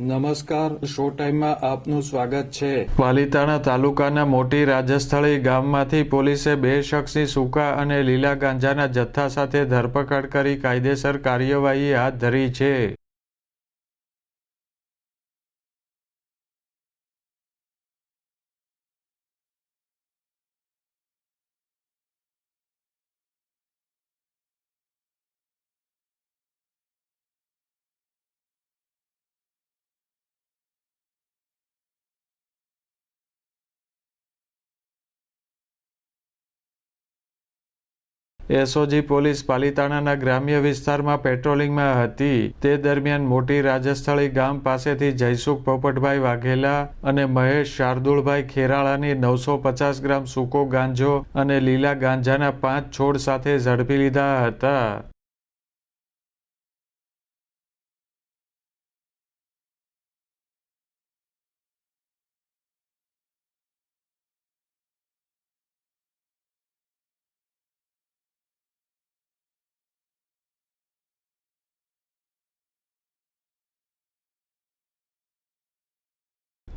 નમસ્કાર, શો ટાઈમમાં આપનું સ્વાગત છે. પાલીતાણા તાલુકાના મોટી રાજસ્થળી ગામમાંથી પોલીસે બે શખ્સની સૂકા અને લીલા ગાંજાના જથ્થા સાથે ધરપકડ કરી કાયદેસર કાર્યવાહી હાથ ધરી છે. એસઓજી પોલીસ પાલિતાણાના ગ્રામ્ય વિસ્તારમાં પેટ્રોલિંગમાં હતી. તે દરમિયાન મોટી રાજસ્થળી ગામ પાસેથી જયસુખ પોપટભાઈ વાઘેલા અને મહેશ શાર્દુળભાઈ ખેરાળાની નવસો પચાસ ગ્રામ સૂકો ગાંજો અને લીલા ગાંજાના પાંચ છોડ સાથે ઝડપી લીધા હતા.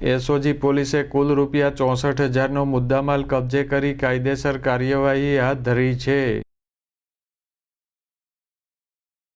એસઓજી પોલીસે કુલ રૂપિયા ચોસઠ હજારનો મુદ્દામાલ કબજે કરી કાયદેસર કાર્યવાહી હાથ ધરી છે.